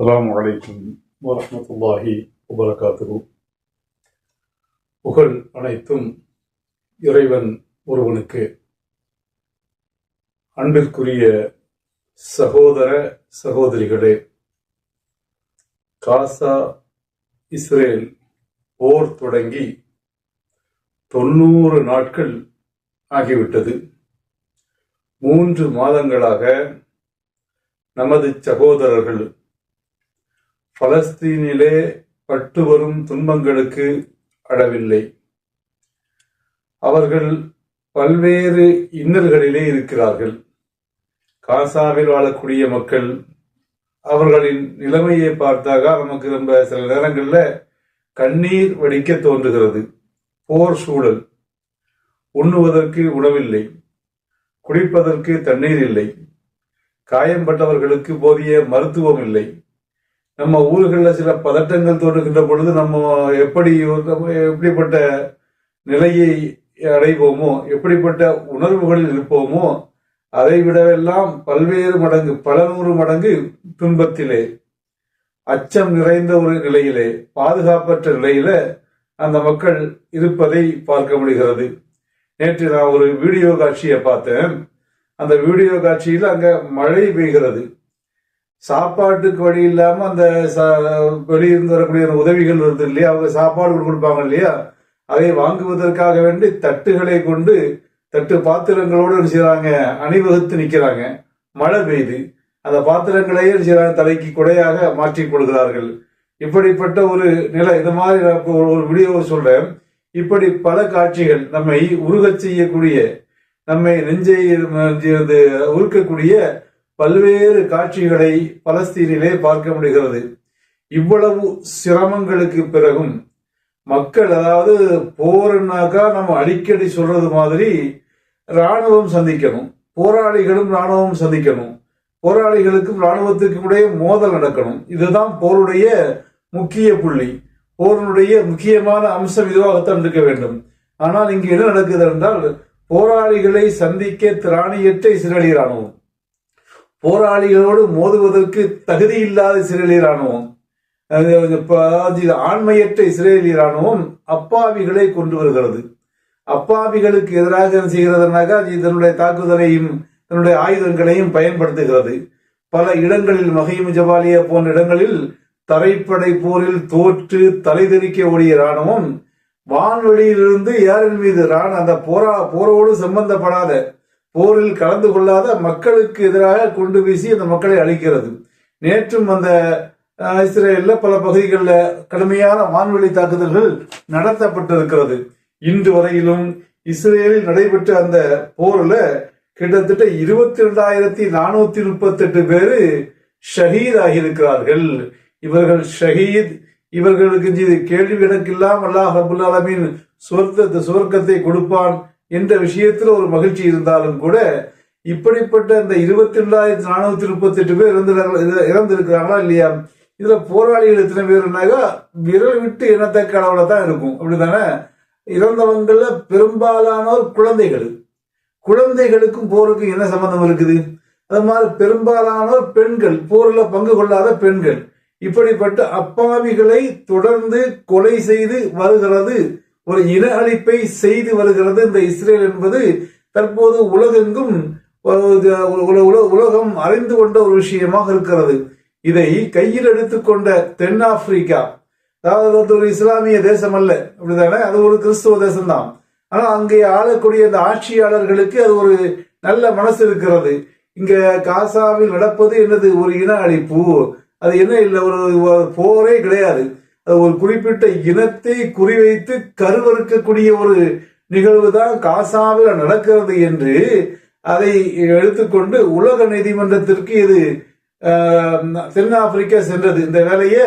அலாம் அலைக்கும் வரமத்துல்லாஹி வபரகாத்துஹு புகழ் அனைத்தும் இறைவன் ஒருவனுக்கு அன்பிற்குரிய சகோதர சகோதரிகளே காசா இஸ்ரேல் போர் தொடங்கி தொண்ணூறு நாட்கள் ஆகிவிட்டது. மூன்று மாதங்களாக நமது சகோதரர்கள் பலஸ்தீனிலே பட்டு வரும் துன்பங்களுக்கு அளவில்லை அவர்கள் பல்வேறு இன்னல்களிலே இருக்கிறார்கள். காசாவில் வாழக்கூடிய மக்கள் அவர்களின் நிலைமையை பார்த்தாக நமக்கு ரொம்ப சில நேரங்களில் கண்ணீர் வடிக்க தோன்றுகிறது. போர் சூழல். உண்ணுவதற்கு உணவில்லை. குடிப்பதற்கு தண்ணீர் இல்லை. காயம்பட்டவர்களுக்கு போதிய மருத்துவம் இல்லை. நம்ம ஊர்களில் சில பதட்டங்கள் தோன்றுகின்ற பொழுது நம்ம எப்படி எப்படிப்பட்ட நிலையை அடைவோமோ எப்படிப்பட்ட உணர்வுகளில் இருப்போமோ அதை விடவெல்லாம் பல்வேறு மடங்கு பல நூறு மடங்கு துன்பத்திலே அச்சம் நிறைந்த ஒரு நிலையிலே பாதுகாப்பற்ற நிலையில அந்த மக்கள் இருப்பதை பார்க்க முடிகிறது. நேற்று நான் ஒரு வீடியோ காட்சியை பார்த்தேன். அந்த வீடியோ காட்சியில் அங்க மழை பெய்கிறது. சாப்பாட்டுக்கு வழி இல்லாம அந்த வெளியிருந்து வரக்கூடிய உதவிகள் வருது இல்லையா? அவங்க சாப்பாடு கொடுப்பாங்க இல்லையா? அதை வாங்குவதற்காக வேண்டி தட்டுகளை கொண்டு தட்டு பாத்திரங்களோடு செய்கிறாங்க அணிவகுத்து நிக்கிறாங்க. மழை பெய்யுது அந்த பாத்திரங்களையே செய்கிறாங்க தலைக்கு குடையாக மாற்றிக் கொள்கிறார்கள். இப்படிப்பட்ட ஒரு நிலை இந்த மாதிரி நான் ஒரு வீடியோ சொல்றேன். இப்படி பல காட்சிகள் நம்மை உருகச் செய்யக்கூடிய நம்மை நெஞ்சை உருக்கக்கூடிய பல்வேறு காட்சிகளை பலஸ்தீனிலே பார்க்க முடிகிறது. இவ்வளவு சிரமங்களுக்கு பிறகும் மக்கள் அதாவது போர்னாக்கா நம்ம அடிக்கடி சொல்றது மாதிரி ராணுவம் சந்திக்கணும். போராளிகளும் ராணுவம் சந்திக்கணும். போராளிகளுக்கும் ராணுவத்துக்கும் இடையே மோதல் நடக்கணும். இதுதான் போருடைய முக்கிய புள்ளி. போரினுடைய முக்கியமான அம்சம் இதுவாகத்தான் இருக்க வேண்டும். ஆனால் இங்கு என்ன நடக்குது என்றால் போராளிகளை சந்திக்க திராணியற்ற இஸ்ரேலிய ராணுவம் போராளிகளோடு மோதுவதற்கு தகுதி இல்லாத இஸ்ரேலிய ராணுவம் அது அதாவது ஆண்மையற்ற இஸ்ரேலிய ராணுவம் அப்பாவிகளை கொண்டு வருகிறது. அப்பாவிகளுக்கு எதிராக செய்கிறதுனாக செய்கிறதுனாக்கா தன்னுடைய தாக்குதலையும் தன்னுடைய ஆயுதங்களையும் பயன்படுத்துகிறது. பல இடங்களில் மஹீம் ஜபாலியா போன்ற இடங்களில் தரைப்படை போரில் தோற்று தலைதெறிக்க ஓடிய ராணுவம் வான்வெளியிலிருந்து ஏரின் மீது ராண அந்த போரா போரோடு சம்பந்தப்படாத போரில் கலந்து கொள்ளாத மக்களுக்கு எதிராக கொண்டு வீசி அந்த மக்களை அழிக்கிறது. நேற்றும் அந்த இஸ்ரேலில் பல பகுதிகளில் கடுமையான வான்வெளி தாக்குதல்கள் நடத்தப்பட்டிருக்கிறது. இன்று வரையிலும் இஸ்ரேலில் நடைபெற்ற அந்த போரில் கிட்டத்தட்ட இருபத்தி ரெண்டாயிரத்தி நானூத்தி முப்பத்தி எட்டு பேரு ஷஹீத் ஆகியிருக்கிறார்கள். இவர்கள் ஷஹீத் இவர்களுக்கு இது கேள்வி கணக்கில்லாம் அல்லாஹ் ரபுல் அலமின் சுவர்க்கத்தை கொடுப்பான். என்ற விஷயத்துல ஒரு மகிழ்ச்சி இருந்தாலும் கூட இப்படிப்பட்ட இந்த இருபத்தி ரெண்டாயிரத்தி நானூத்தி முப்பத்தி எட்டு பேர் இறந்து இறந்திருக்கிறாங்களா இல்லையா? இதுல போராளிகள் எத்தனை பேருனாக்கா விரல் விட்டு இனத்தக்க அளவுல தான் இருக்கும். அப்படிதானே இறந்தவங்கள பெரும்பாலானோர் குழந்தைகள். குழந்தைகளுக்கும் போருக்கும் என்ன சம்பந்தம் இருக்குது? அது மாதிரி பெரும்பாலானோர் பெண்கள் போர்ல பங்கு கொள்ளாத பெண்கள். இப்படிப்பட்ட அப்பாவிகளை தொடர்ந்து கொலை செய்து வருகிறது. ஒரு இன அழிப்பை செய்து வருகிறது. இந்த இஸ்ரேல் என்பது தற்போது உலகெங்கும் உலகம் அறிந்து கொண்ட ஒரு விஷயமாக இருக்கிறது. இதை கையில் எடுத்துக்கொண்ட தென்னாப்பிரிக்கா அதாவது ஒரு இஸ்லாமிய தேசம் அல்ல அப்படிதானே அது ஒரு கிறிஸ்துவ தேசம் தான் ஆனால் அங்கே ஆளக்கூடிய அந்த ஆட்சியாளர்களுக்கு அது ஒரு நல்ல மனசு இருக்கிறது. இங்க காசாவில் நடப்பது என்னது? ஒரு இன அழிப்பு. அது என்ன இல்லை? ஒரு போரே கிடையாது. ஒரு குறிப்பிட்ட இனத்தை குறிவைத்து கருவறுக்கக்கூடிய ஒரு நிகழ்வு தான் காசாவில் நடக்கிறது என்று அதை எடுத்துக்கொண்டு உலக நீதிமன்றத்திற்கு இது தென்னாப்பிரிக்கா சென்றது. இந்த வேலையை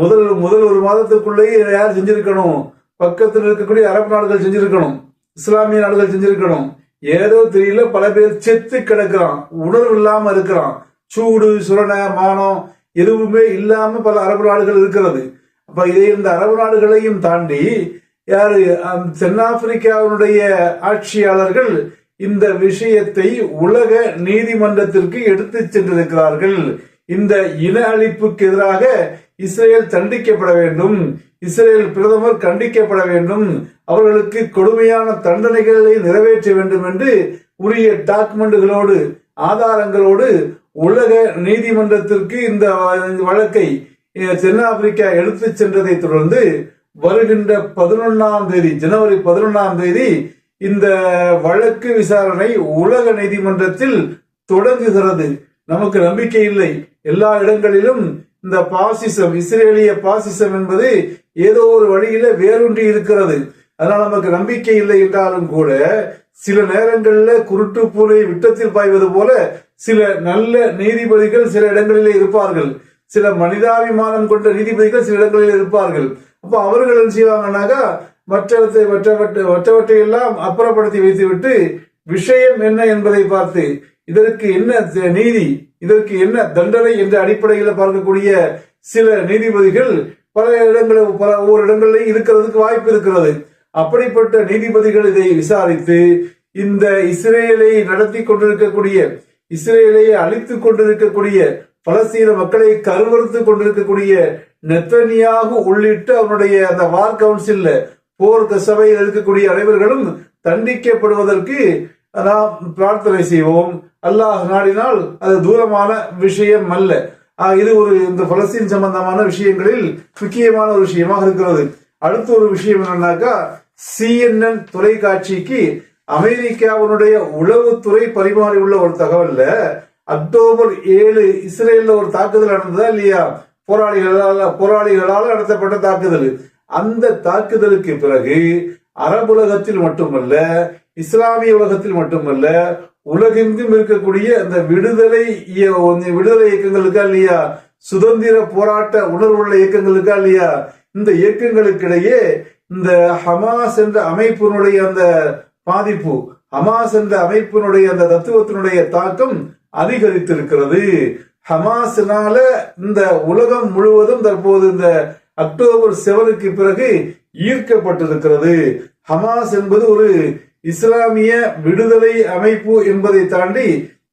முதல் முதல் ஒரு மாதத்துக்குள்ளேயே யார் செஞ்சிருக்கணும்? பக்கத்தில் இருக்கக்கூடிய அரபு நாடுகள் செஞ்சிருக்கணும். இஸ்லாமிய நாடுகள் செஞ்சிருக்கணும். ஏதோ தெரியல பல பேர் செத்து கிடக்கிறான். உணர்வு இல்லாம இருக்கிறான். சூடு சுரண மானம் எதுவுமே இல்லாம பல அரபு நாடுகள் இருக்கிறது. அப்ப இதை இந்த அரபு நாடுகளையும் தாண்டி யாரு தென்னாப்பிரிக்காவினுடைய ஆட்சியாளர்கள் இந்த விஷயத்தை உலக நீதிமன்றத்திற்கு எடுத்து சென்றிருக்கிறார்கள். இந்த இன அழிப்புக்கு எதிராக இஸ்ரேல் தண்டிக்கப்பட வேண்டும். இஸ்ரேல் பிரதமர் கண்டிக்கப்பட வேண்டும். அவர்களுக்கு கொடுமையான தண்டனைகளை நிறைவேற்ற வேண்டும் என்று உரிய டாக்குமெண்டுகளோடு ஆதாரங்களோடு உலக நீதிமன்றத்திற்கு இந்த வழக்கை தென்னாப்பிரிக்கா எடுத்துச் சென்றதை தொடர்ந்து வருகின்ற பதினொன்னாம் தேதி ஜனவரி பதினொன்னாம் தேதி இந்த வழக்கு விசாரணை உலக நீதிமன்றத்தில் தொடங்குகிறது. நமக்கு நம்பிக்கை இல்லை. எல்லா இடங்களிலும் இந்த பாசிசம் இஸ்ரேலிய பாசிசம் என்பது ஏதோ ஒரு வழியில வேரூன்றி இருக்கிறது. அதனால நமக்கு நம்பிக்கை இல்லை என்றாலும் கூட சில நேரங்களில் குருட்டு பூனை விட்டத்தில் பாய்வது போல சில நல்ல நீதிபதிகள் சில இடங்களிலே இருப்பார்கள். சில மனிதாபிமானம் கொண்ட நீதிபதிகள் சில இடங்களில் இருப்பார்கள். அப்போ அவர்கள் என்ன செய்வாங்கன்னாக்கா மற்றவற்றை மற்றவற்றை மற்றவற்றை எல்லாம் அப்புறப்படுத்தி வைத்துவிட்டு விஷயம் என்ன என்பதை பார்த்து இதற்கு என்ன நீதி இதற்கு என்ன தண்டனை என்ற அடிப்படையில் பார்க்கக்கூடிய சில நீதிபதிகள் பல இடங்களில் பல ஒவ்வொரு இடங்களிலும் இருக்கிறதுக்கு வாய்ப்பு இருக்கிறது. அப்படிப்பட்ட நீதிபதிகள் இதை விசாரித்து இந்த இஸ்ரேலை நடத்தி கொண்டிருக்கக்கூடிய இஸ்ரேலை அழித்து கொண்டிருக்கக்கூடிய பலஸ்தீன மக்களை கருவறுத்து கொண்டிருக்கக்கூடிய நெத்தனியாக உள்ளிட்ட அவனுடைய அந்த வார் கவுன்சில்ல போர் சபையில் இருக்கக்கூடிய அனைவர்களும் தண்டிக்கப்படுவதற்கு நாம் பிரார்த்தனை செய்வோம். அல்லாஹ் நாடினால் அது தூரமான விஷயம் அல்ல. இது ஒரு இந்த பலஸ்தீன் சம்பந்தமான விஷயங்களில் முக்கியமான ஒரு விஷயமாக இருக்கிறது. அடுத்த ஒரு விஷயம் என்னன்னாக்கா சிஎன்என் தொலைக்காட்சிக்கு அமெரிக்காவினுடைய உளவுத்துறை பரிமாறியுள்ள ஒரு தகவல்ல அக்டோபர் ஏழு இஸ்ரேல்ல ஒரு தாக்குதல் நடந்ததா இல்லையா? போராளிகளால் போராளிகளால் நடத்தப்பட்ட தாக்குதல். அந்த தாக்குதலுக்கு பிறகு அரபு உலகத்தில் மட்டுமல்ல இஸ்லாமிய உலகத்தில் மட்டுமல்ல உலகெங்கும் இருக்கக்கூடிய அந்த விடுதலை விடுதலை இயக்கங்களுக்கா இல்லையா? சுதந்திர போராட்ட உணர்வுள்ள இயக்கங்களுக்கா இல்லையா? இந்த இயக்கங்களுக்கிடையே இந்த ஹமாஸ் என்ற அமைப்பினுடைய அந்த பாதிப்பு ஹமாஸ் என்ற அமைப்பினுடைய அந்த தத்துவத்தினுடைய தாக்கம் அதிகரித்திருக்கிறது. ஹமாஸினால இந்த உலகம் முழுவதும் தற்போது இந்த அக்டோபர் செவனுக்கு பிறகு ஈர்க்கப்பட்டிருக்கிறது. ஹமாஸ் என்பது ஒரு இஸ்லாமிய விடுதலை அமைப்பு என்பதை தாண்டி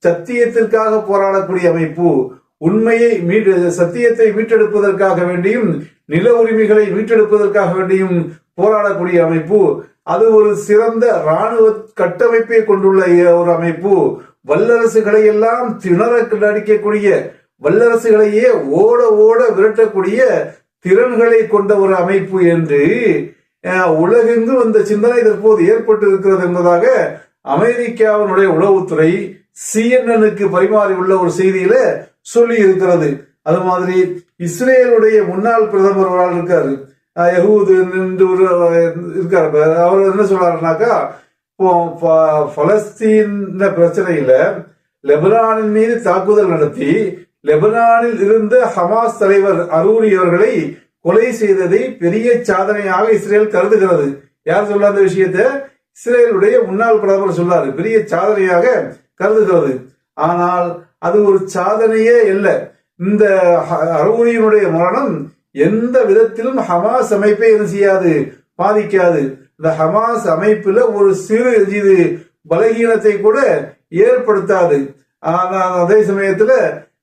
சத்தியத்திற்காக போராடக்கூடிய அமைப்பு. உண்மையை மீட்டு சத்தியத்தை மீட்டெடுப்பதற்காக வேண்டியும் நில உரிமைகளை மீட்டெடுப்பதற்காக வேண்டியும் போராடக்கூடிய அமைப்பு. அது ஒரு சிறந்த ராணுவ கட்டமைப்பை கொண்டுள்ள ஒரு அமைப்பு. வல்லரசுகளை எல்லாம் திணற நடிக்கக்கூடிய வல்லரசுகளையே ஓட ஓட விரட்டக்கூடிய திறன்களை கொண்ட ஒரு அமைப்பு என்று உலகெங்கும் அந்த சிந்தனை தற்போது ஏற்பட்டு இருக்கிறது என்பதாக அமெரிக்காவினுடைய உளவுத்துறை சிஎன்எனுக்கு பரிமாறியுள்ள ஒரு செய்தியில சொல்லி இருக்கிறது அது மாதிரி இஸ்ரேலுடைய முன்னாள் பிரதமர் ஒரு ஆள் இருக்காரு. என்று ஒரு இருக்காரு. அவர் என்ன சொல்றாருனாக்கா பலஸ்தீன பிரச்சனையில லெபனானின் மீது தாக்குதல் நடத்தி லெபனானில் இருந்த ஹமாஸ் தலைவர் அரூரி அவர்களை கொலை செய்ததை பெரிய சாதனையாக இஸ்ரேல் கருதுகிறது. யார் சொல்ல அந்த விஷயத்த? இஸ்ரேலுடைய முன்னாள் பிரதமர் சொல்லாரு பெரிய சாதனையாக கருதுகிறது. ஆனால் அது ஒரு சாதனையே இல்லை. இந்த அரூரியினுடைய மரணம் எந்த விதத்திலும் ஹமாஸ் அமைப்பை என்ன செய்யாது பாதிக்காது. இந்த ஹமாஸ் அமைப்புல ஒரு சிறு இது பலகீனத்தை கூட ஏற்படுத்தாது. ஆனால் அதே சமயத்துல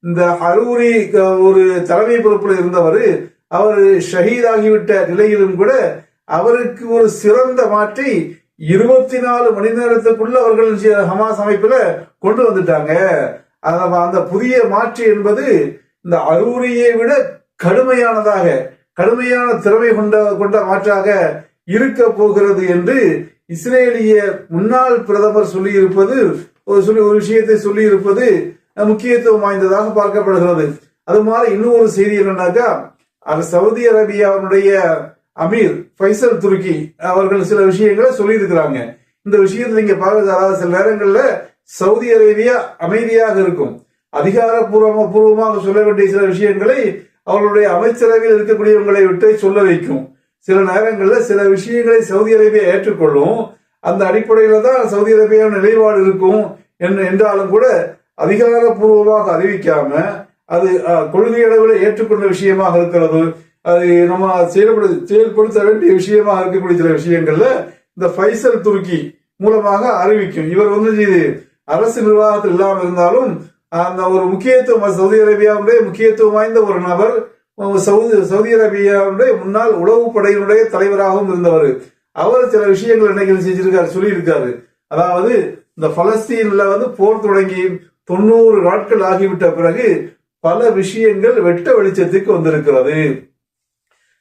இந்த ஹரூரி க- ஒரு தலைமை பொறுப்புல இருந்தவர் அவர் ஷஹீதாகிவிட்ட நிலையிலும் கூட அவருக்கு ஒரு சிறந்த மாற்றி இருபத்தி நாலு மணி நேரத்துக்குள்ள அவர்கள் ஹமாஸ் அமைப்புல கொண்டு வந்துட்டாங்க. அந்த புதிய மாற்றி என்பது இந்த அரூரியை விட கடுமையானதாக கடுமையான திறமை கொண்ட கொண்ட மாற்றாக இருக்க போகிறது என்று இஸ்ரேலிய முன்னாள் பிரதமர் சொல்லியிருப்பது ஒரு சொல்லி ஒரு விஷயத்தை சொல்லியிருப்பது முக்கியத்துவம் வாய்ந்ததாக பார்க்கப்படுகிறது. அது மாதிரி இன்னும் ஒரு செய்தி என்னன்னாக்கா அது சவுதி அரேபியாவுடைய அமீர் ஃபைசல் துருக்கி அவர்கள் சில விஷயங்களை சொல்லியிருக்கிறாங்க. இந்த விஷயத்தை நீங்க பார்க்க அதாவது சில நேரங்கள்ல சவுதி அரேபியா அமைதியாக இருக்கும். அதிகாரப்பூர்வமா பூர்வமாக சொல்ல வேண்டிய சில விஷயங்களை அவர்களுடைய அமைச்சரவையில் இருக்கக்கூடியவங்களை விட்டு சொல்ல வைக்கும். சில நேரங்களில் சில விஷயங்களை சவுதி அரேபியா ஏற்றுக்கொள்ளும். அந்த அடிப்படையில் தான் சவுதி அரேபியா நிலைப்பாடு இருக்கும் என்று என்றாலும் கூட அதிகாரப்பூர்வமாக அறிவிக்காம அது கொள்கை அளவில் ஏற்றுக்கொண்ட விஷயமாக இருக்கிறது. அது நம்ம செயல்படு செயல்படுத்த வேண்டிய விஷயமாக இருக்கக்கூடிய சில விஷயங்கள்ல இந்த ஃபைசல் துருக்கி மூலமாக அறிவிக்கும். இவர் வந்து இது அரசு நிர்வாகத்தில் இல்லாமல் இருந்தாலும் அந்த ஒரு முக்கியத்துவம் சவுதி அரேபியாவுடைய முக்கியத்துவம் வாய்ந்த ஒரு நபர் சவுதி சவுதி அரேபியாவுடைய முன்னாள் உளவு படையினுடைய தலைவராகவும் இருந்தவர். அவர் சில விஷயங்கள் இன்னைக்கு செஞ்சிருக்காரு? சொல்லியிருக்காரு. அதாவது இந்த பலஸ்தீன்ல வந்து போர் தொடங்கி தொண்ணூறு நாட்கள் ஆகிவிட்ட பிறகு பல விஷயங்கள் வெட்ட வெளிச்சத்துக்கு வந்திருக்கிறது.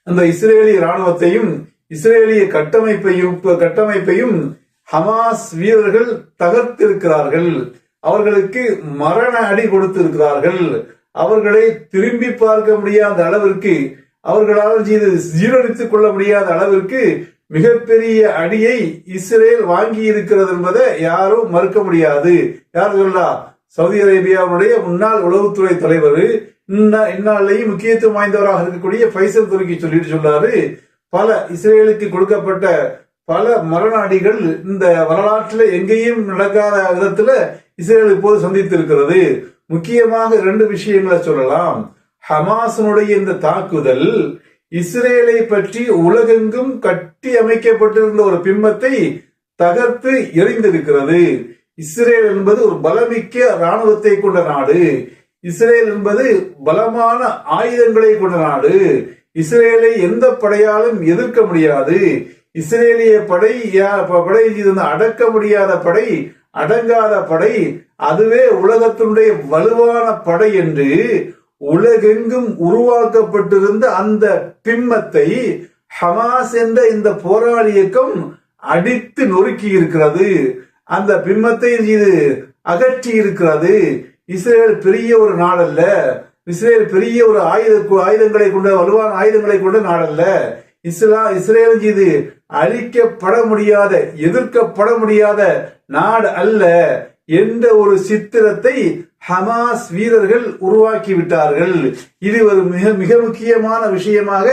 அந்த இஸ்ரேலிய ராணுவத்தையும் இஸ்ரேலிய கட்டமைப்பையும் கட்டமைப்பையும் ஹமாஸ் வீரர்கள் தகர்த்திருக்கிறார்கள். அவர்களுக்கு மரண அடி கொடுத்திருக்கிறார்கள். அவர்களை திரும்பி பார்க்க முடியாத அளவிற்கு அவர்களால் இது ஜீரணித்துக் கொள்ள முடியாத அளவிற்கு மிகப்பெரிய அடியை இஸ்ரேல் வாங்கி இருக்கிறது என்பதை யாரும் மறுக்க முடியாது. யார் சொல்லா சவுதி அரேபியாவுடைய முன்னாள் உளவுத்துறை தலைவர் இந்நாளையும் முக்கியத்துவம் வாய்ந்தவராக இருக்கக்கூடிய பைசல் துருக்கி சொல்லிட்டு சொன்னாரு பல இஸ்ரேலுக்கு கொடுக்கப்பட்ட பல மரண அடிகள் இந்த வரலாற்றில் எங்கேயும் நடக்காத விதத்துல இஸ்ரேல் இப்போது சந்தித்திருக்கிறது. முக்கியமாக ரெண்டு விஷயங்களை சொல்லலாம். ஹமாசனுடைய இந்த தாக்குதல் இஸ்ரேலை பற்றி உலகெங்கும் கட்டி அமைக்கப்பட்டிருந்த ஒரு பிம்பத்தை தகர்த்து எரிந்திருக்கிறது இஸ்ரேல் என்பது ஒரு பலமிக்க ராணுவத்தை கொண்ட நாடு. இஸ்ரேல் என்பது பலமான ஆயுதங்களை கொண்ட நாடு. இஸ்ரேலை எந்த படையாலும் எதிர்க்க முடியாது. இஸ்ரேலிய படை படை அடக்க முடியாத படை அடங்காத படை அதுவே உலகத்தினுடைய வலுவான படை என்று உலகெங்கும் உருவாக்கப்பட்டிருந்த அந்த பிம்மத்தை ஹமாஸ் என்ற இந்த போராளி இயக்கம் அடித்து நொறுக்கி இருக்கிறது. அந்த பிம்மத்தை இது அகற்றி இருக்கிறது. இஸ்ரேல் பெரிய ஒரு நாடல்ல. இஸ்ரேல் பெரிய ஒரு ஆயுத ஆயுதங்களை கொண்ட வலுவான ஆயுதங்களை கொண்ட நாடல்ல. இஸ்லா இஸ்ரேல் இது அழிக்கப்பட முடியாத எதிர்க்கப்பட முடியாத நாடு அல்ல என்ற ஒரு சித்திரத்தை ஹமாஸ் வீரர்கள் உருவாக்கி விட்டார்கள் இது ஒரு மிக மிக முக்கியமான விஷயமாக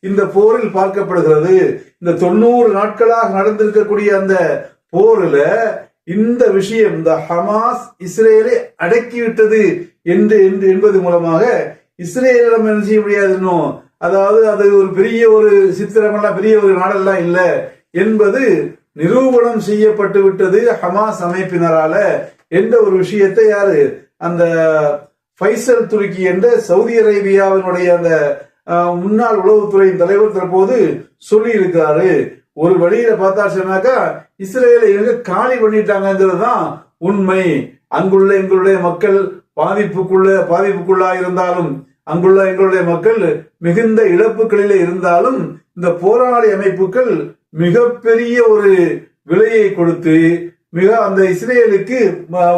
இந்த போரில் பார்க்கப்படுகிறது. இந்த தொண்ணூறு நாட்களாக நடந்திருக்கக்கூடிய அந்த போரில் இந்த விஷயம் இந்த ஹமாஸ் இஸ்ரேலை அடக்கிவிட்டது என்று என்பது மூலமாக இஸ்ரேலிடம் என்ன செய்ய முடியாது இன்னும்? அதாவது அது ஒரு பெரிய ஒரு சித்திரமெல்லாம் பெரிய ஒரு நாடெல்லாம் இல்லை என்பது நிரூபணம் செய்யப்பட்டு விட்டது ஹமாஸ் அமைப்பினரால என்ற ஒரு விஷயத்தை யாரு? அந்த ஃபைசல் துருக்கி என்ற சவுதி அரேபியாவினுடைய அந்த முன்னாள் உளவுத்துறையின் தலைவர் தற்போது சொல்லி இருக்கிறாரு ஒரு வழியில பார்த்தா சொன்னாக்கா இஸ்ரேலை எங்க காலி பண்ணிட்டாங்கிறது தான் உண்மை. அங்குள்ள எங்களுடைய மக்கள் பாதிப்புக்குள்ள பாதிப்புக்குள்ளா இருந்தாலும் அங்குள்ள எங்களுடைய மக்கள் மிகுந்த இழப்புகளிலே இருந்தாலும் இந்த போராளி அமைப்புகள் மிகப்பெரிய ஒரு விலையை கொடுத்து மிக அந்த இஸ்ரேலுக்கு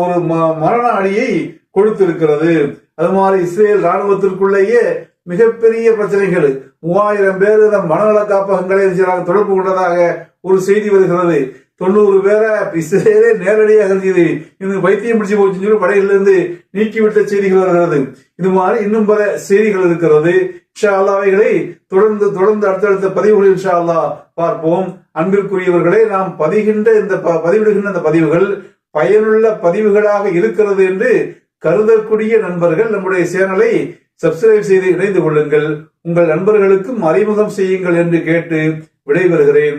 ஒரு மரண அணியை கொடுத்திருக்கிறது. அது மாதிரி இஸ்ரேல் ராணுவத்திற்குள்ளேயே மிகப்பெரிய பிரச்சனைகள். மூவாயிரம் பேர் மனநல காப்பகங்களை தொடர்பு கொண்டதாக ஒரு செய்தி வருகிறது. தொண்ணூறு பேரை இஸ்ரேலே நேரடியாக இது. இந்த வைத்தியம் பிடிச்சு போச்சுன்னு சொல்லி படையிலிருந்து நீக்கிவிட்ட செய்திகள் வருகிறது. இது மாதிரி இன்னும் பல செய்திகள் இருக்கிறது. ஷா அல்லாவைகளை தொடர்ந்து தொடர்ந்து அடுத்தடுத்த பதிவுகளில் ஷா அல்லா பார்ப்போம். அன்பிற்குரியவர்களே நாம் பதிகின்ற இந்த பதிவிடுகின்ற இந்த பதிவுகள் பயனுள்ள பதிவுகளாக இருக்கிறது என்று கருதக்கூடிய நண்பர்கள் நம்முடைய சேனலை சப்ஸ்கிரைப் செய்து இணைந்து கொள்ளுங்கள். உங்கள் நண்பர்களுக்கும் அறிமுகம் செய்யுங்கள் என்று கேட்டு விடைபெறுகிறேன்.